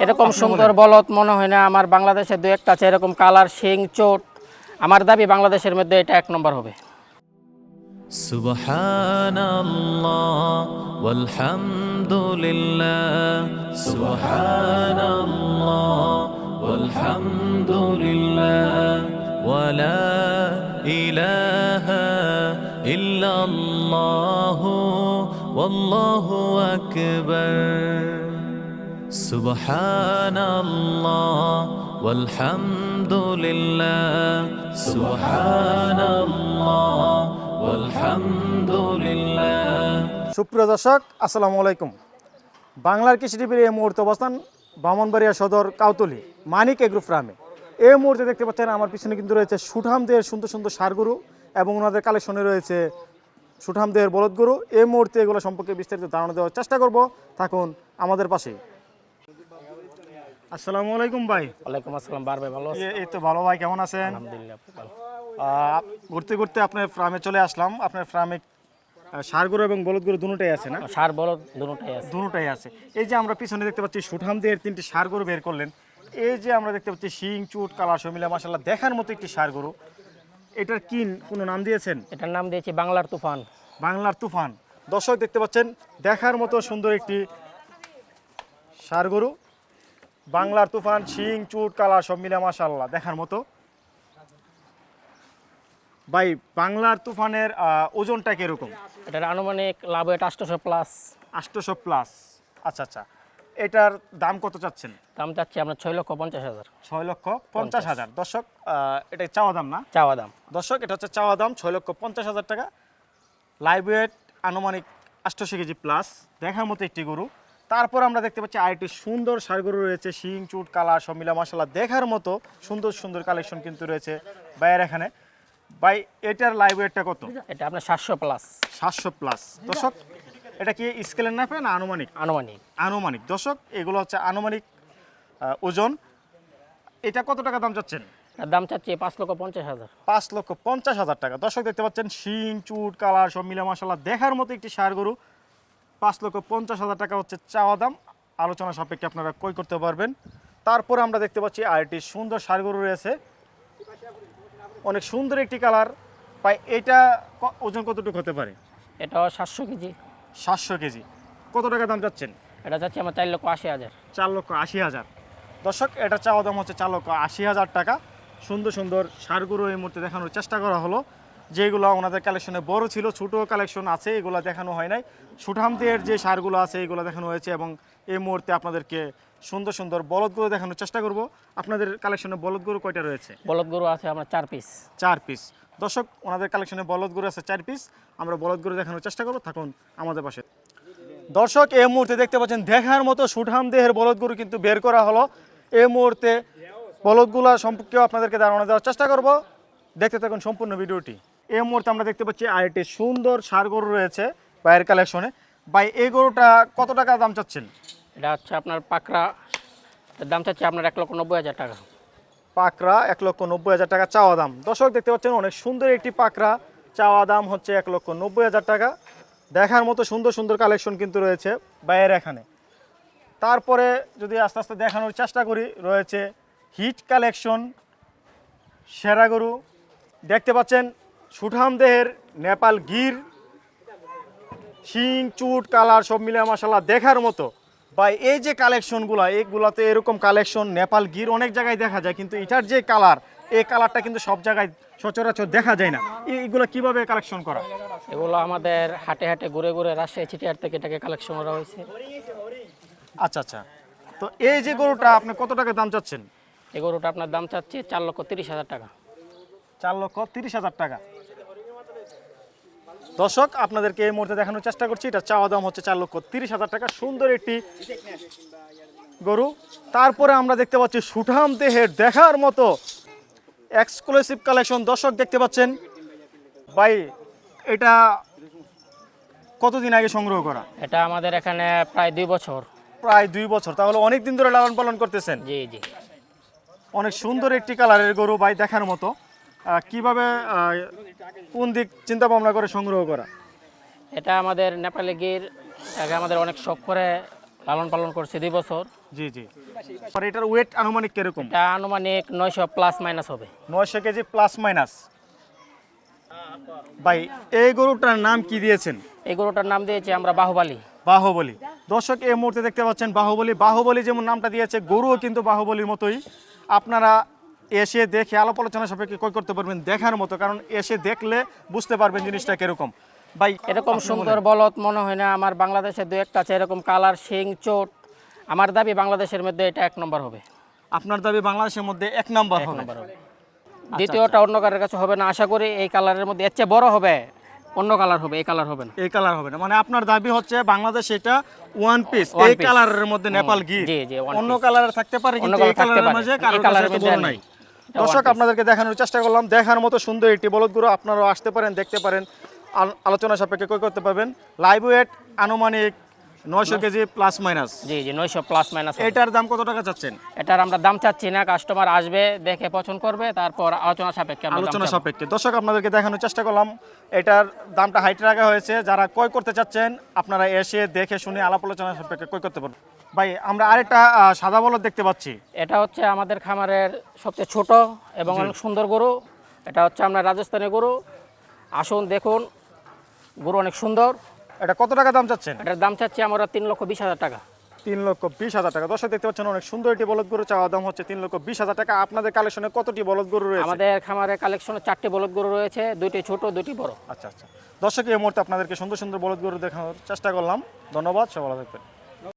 এরকম আপনি সুন্দর বলেন। বলদ মনে হয় না আমার বাংলাদেশে দু একটা আছে এরকম কালার শিং চোট আমার দাবি বাংলাদেশের মধ্যে এটা এক নম্বর হবে سبحان الله والحمد لله سبحان الله والحمد لله ولا إله إلا الله والله أكبر سبحان الله والحمد لله سبحان الله والحمد لله সুপ্রিয় দর্শক আসসালামু আলাইকুম বাংলার কৃষি টিভির এই মুহূর্তে অবস্থান ব্রাহ্মণবাড়িয়া সদর কাউতলি মানিক এগ্রো ফার্মে এই মুহূর্তে দেখতে পাচ্ছেন আমার পিছনে কিন্তু রয়েছে সুঠামদের সুন্দর সুন্দর সারগরু এবং ওনাদের কালেকশনে রয়েছে সুঠামদের বলদ গরু এই মুহূর্তে এগুলো সম্পর্কে বিস্তারিত ধারণা দেওয়ার চেষ্টা করব থাকুন আমাদের পাশে আসসালামু আলাইকুম ভাই। ওয়ালাইকুম আসসালাম বারবে ভালো আছেন? এই তো ভালো ভাই কেমন আছেন? আলহামদুলিল্লাহ ভালো। ঘুরতে ঘুরতে আপনার ফার্মে চলে আসলাম। আপনার ফার্মে সার গরু এবং বলদ গরু দুটোই আছে না? সার বলদ দুটোটাই আছে। দুটোটাই আছে। এই যে আমরা পিছনে দেখতে পাচ্ছি সুঠামদের তিনটি সার গরু বের করলেন। এই যে আমরা দেখতে পাচ্ছি শিং চুট কালা সমিলা মাসাল্লাহ দেখার মতো একটি সার গরু। এটার কি কোনো নাম দিয়েছেন? এটার নাম দিয়েছি বাংলার তুফান। বাংলার তুফান। দর্শক দেখতে পাচ্ছেন দেখার মতো সুন্দর একটি সার গরু। বাংলার তুফান শিং চুট কালা সব মিলে মাসাল্লাহ দেখার মতো। ভাই বাংলার তুফানের ওজনটা কীরকম? এটার আনুমানিক লাভ এটা আটশোশো প্লাস। আটশোশো প্লাস। আচ্ছা আচ্ছা। এটার দাম কত চাচ্ছেন? দাম চাচ্ছি আপনার ছয় লক্ষ পঞ্চাশ হাজার। ছয় লক্ষ পঞ্চাশ হাজার। দর্শক এটা চাওয়া দাম না? চাওয়া দাম। দর্শক এটা হচ্ছে চাওয়া দাম ছয় লক্ষ পঞ্চাশ হাজার টাকা। লাইভ ওয়েট আনুমানিক আটশোশো কেজি প্লাস। দেখার মতো একটি গরু। তারপর আমরা দেখতে পাচ্ছি আরেকটি সুন্দর সার গরু রয়েছে শিং চুট কালার সব মিলা মশলা দেখার মতো সুন্দর সুন্দর কালেকশন কিন্তু রয়েছে বাইরের এখানে। ভাই এটার লাইভ ওয়েটটা কত? এটা আপনার সাতশো প্লাস সাতশো প্লাস দর্শক এটা কি স্কেলের নাপে না আনুমানিক? আনুমানিক। আনুমানিক। দর্শক এগুলো হচ্ছে আনুমানিক ওজন। এটা কত টাকা দাম চাচ্ছেন? দাম চাচ্ছি পাঁচ লক্ষ পঞ্চাশ হাজার। পাঁচ লক্ষ পঞ্চাশ হাজার টাকা। দর্শক দেখতে পাচ্ছেন শিং চুট কালার সব মিলা মশলা দেখার মতো একটি সার গরু পাঁচ লক্ষ পঞ্চাশ হাজার টাকা হচ্ছে চাওয়া দাম। আলোচনা সাপেক্ষে আপনারা ক্রয় করতে পারবেন। তারপরে আমরা দেখতে পাচ্ছি আরেকটি সুন্দর সার গরু রয়েছে। অনেক সুন্দর একটি কালার। প্রায় এটা ওজন কতটুকু হতে পারে? এটা সাতশো কেজি। সাতশো কেজি। কত টাকা দাম চাচ্ছেন এটা চাচ্ছি আমার চার লক্ষ আশি হাজার। চার লক্ষ আশি হাজার। দর্শক এটা চাওয়া দাম হচ্ছে চার লক্ষ আশি হাজার টাকা। সুন্দর সুন্দর সারগুলো এই মুহূর্তে দেখানোর চেষ্টা করা হলো। যেগুলো ওনাদের কালেকশনে বড় ছিল ছোট কালেকশন আছে এগুলো দেখানো হয় নাই। সুঠামদের যে সারগুলো আছে এগুলো দেখানো হয়েছে এবং এই মুহূর্তে আপনাদেরকে সুন্দর সুন্দর বলদগুলো দেখানোর চেষ্টা করব। আপনাদের কালেকশনে বলদগুলো কয়টা রয়েছে? বলদ গরু আছে আমরা চার পিস চার পিস দর্শক ওনাদের কালেকশনে বলদগুলো আছে চার পিস আমরা বলদগুলো দেখানোর চেষ্টা করব। থাকুন আমাদের পাশে। দর্শক এই মুহূর্তে দেখতে পাচ্ছেন দেখার মতো সুঠাম দেহের বলদগুলো কিন্তু বের করা হলো। এই মুহূর্তে বলদগুলা সম্পর্কেও আপনাদেরকে ধারণা দেওয়ার চেষ্টা করব। দেখতে থাকুন সম্পূর্ণ ভিডিওটি। এই মুহূর্তে আমরা দেখতে পাচ্ছি আরেকটি সুন্দর সার গরু রয়েছে বাইরের কালেকশনে ভাই এই গরুটা কত টাকা দাম চাচ্ছেন? এটা হচ্ছে আপনার পাকড়া দাম চাচ্ছে আপনার এক লক্ষ নব্বই হাজার টাকা। পাকড়া এক লক্ষ নব্বই হাজার টাকা চাওয়া দাম। দর্শক দেখতে পাচ্ছেন অনেক সুন্দর একটি পাকড়া। চাওয়া দাম হচ্ছে এক লক্ষ নব্বই হাজার টাকা। দেখার মতো সুন্দর সুন্দর কালেকশন কিন্তু রয়েছে বাইরের এখানে। তারপরে যদি আস্তে আস্তে দেখানোর চেষ্টা করি রয়েছে হিট কালেকশন সেরা গরু। দেখতে পাচ্ছেন সুঠাম দেহের নেপাল গির শিং চুট কালার সব মিলে মশালা দেখার মতো। বা এই যে কালেকশনগুলো এইগুলোতে এরকম কালেকশন নেপাল গির অনেক জায়গায় দেখা যায় কিন্তু এটার যে কালার এই কালারটা কিন্তু সব জায়গায় সচরাচর দেখা যায় না। এই- এইগুলো কীভাবে কালেকশন করা? এগুলো আমাদের হাটে হাটে ঘুরে ঘুরে রাজশাহী চিটিয়ার থেকে এটাকে কালেকশন করা হয়েছে। আচ্ছা আচ্ছা। তো এই যে গরুটা আপনি কত টাকা দাম চাচ্ছেন? এই গরুটা আপনার দাম চাচ্ছি চার লক্ষ তিরিশ হাজার টাকা। চার লক্ষ তিরিশ হাজার টাকা। দর্শক আপনাদেরকে এই মুহূর্তে দেখানোর চেষ্টা করছি। এটা চাওয়া দাম হচ্ছে চার লক্ষ তিরিশ হাজার টাকা। সুন্দর একটি গরু। তারপরে আমরা দেখতে পাচ্ছি সুঠাম দেহের দেখার মতো এক্সক্লুসিভ কালেকশন দর্শক দেখতে পাচ্ছেন? ভাই এটা কতদিন আগে সংগ্রহ করা? এটা আমাদের এখানে প্রায় দুই বছর। প্রায় দুই বছর। তাহলে অনেক দিন ধরে লালন পালন করতেছেন? জি জি। অনেক সুন্দর একটি কালারের গরু ভাই দেখার মতো। কীভাবে কোন দিক চিন্তা ভাবনা করে সংগ্রহ করা? এটা আমাদের নেপালে গির আগে আমাদের অনেক শখ করে লালন পালন করছে দুই বছর। জি জি। আর এটার ওয়েট আনুমানিক কীরকম? এটা আনুমানিক নয়শো প্লাস মাইনাস হবে। নয়শো কেজি প্লাস মাইনাস ভাই এই গরুটার নাম কি দিয়েছেন? এই গরুটার নাম দিয়েছি আমরা বাহুবালি। বাহুবলী। দর্শক এই মুহূর্তে দেখতে পাচ্ছেন বাহুবলী। বাহুবলী যেমন নামটা দিয়েছে গরুও কিন্তু বাহুবলীর মতোই। আপনারা এসে দেখে আলাপ আলোচনা সাপেক্ষে কই করতে পারবেন দেখার মতো কারণ এসে দেখলে বুঝতে পারবেন জিনিসটা কীরকম। ভাই এরকম সুন্দর। বলদ মনে হয় না আমার বাংলাদেশে দু একটা আছে এরকম কালার শিং চোট। আমার দাবি বাংলাদেশের মধ্যে এটা এক নম্বর হবে। আপনার দাবি বাংলাদেশের মধ্যে এক নাম্বার হবে। নম্বর হবে। দ্বিতীয়টা অন্য কারের কাছে হবে না আশা করি এই কালারের মধ্যে এর চেয়ে বড় হবে অন্য কালার হবে এই কালার হবে না। এই কালার হবে না। মানে আপনার দাবি হচ্ছে বাংলাদেশ এটা ওয়ান পিস এই। কালারের মধ্যে নেপাল one অন্য। কালারের থাকতে পারে কিন্তু এই কালারের পারে। মাঝে কাছে মধ্যে নেই। দর্শক আপনাদেরকে দেখানোর চেষ্টা করলাম। দেখার মতো সুন্দর একটি বলদগুলো আপনারাও আসতে পারেন দেখতে পারেন। আলোচনা সাপেক্ষে কই করতে পারবেন। লাইভ ওয়েট আনুমানিক নয়শো কেজি প্লাস মাইনাস জি জি নয়শো প্লাস মাইনাস এটার দাম কত টাকা চাচ্ছেন? এটার আমরা দাম চাচ্ছি না কাস্টমার আসবে দেখে পছন্দ করবে তারপর আলোচনা সাপেক্ষে আলোচনা সাপেক্ষে। দর্শক আপনাদেরকে দেখানোর চেষ্টা করলাম। এটার দামটা হাইটে রাখা হয়েছে। যারা ক্রয় করতে চাচ্ছেন আপনারা এসে দেখে শুনে আলাপ আলোচনা সাপেক্ষে ক্রয় করতে পারবেন। ভাই আমরা আরেকটা সাদা বলদ দেখতে পাচ্ছি। এটা হচ্ছে আমাদের খামারের সবচেয়ে ছোট এবং অনেক সুন্দর গরু। এটা হচ্ছে আমরা রাজস্থানি গরু। আসুন দেখুন গরু অনেক সুন্দর। এটা কত টাকা দাম চাচ্ছেন? এটার দাম চাচ্ছি আমরা তিন লক্ষ বিশ হাজার টাকা। তিন লক্ষ বিশ হাজার টাকা। দর্শক দেখতে পাচ্ছেন অনেক সুন্দর একটি বলদ গরু। চাওয়া দাম হচ্ছে তিন লক্ষ বিশ হাজার টাকা। আপনাদের কালেকশনে কতটি বলদ গরু রয়েছে? আমাদের খামারের কালেকশনে চারটি বলদ গরু রয়েছে। দুইটি ছোট দুইটি বড়। আচ্ছা আচ্ছা। দর্শক এই মুহূর্তে আপনাদেরকে সুন্দর সুন্দর বলদ গরু দেখানোর চেষ্টা করলাম। ধন্যবাদ সবাই থাকবেন।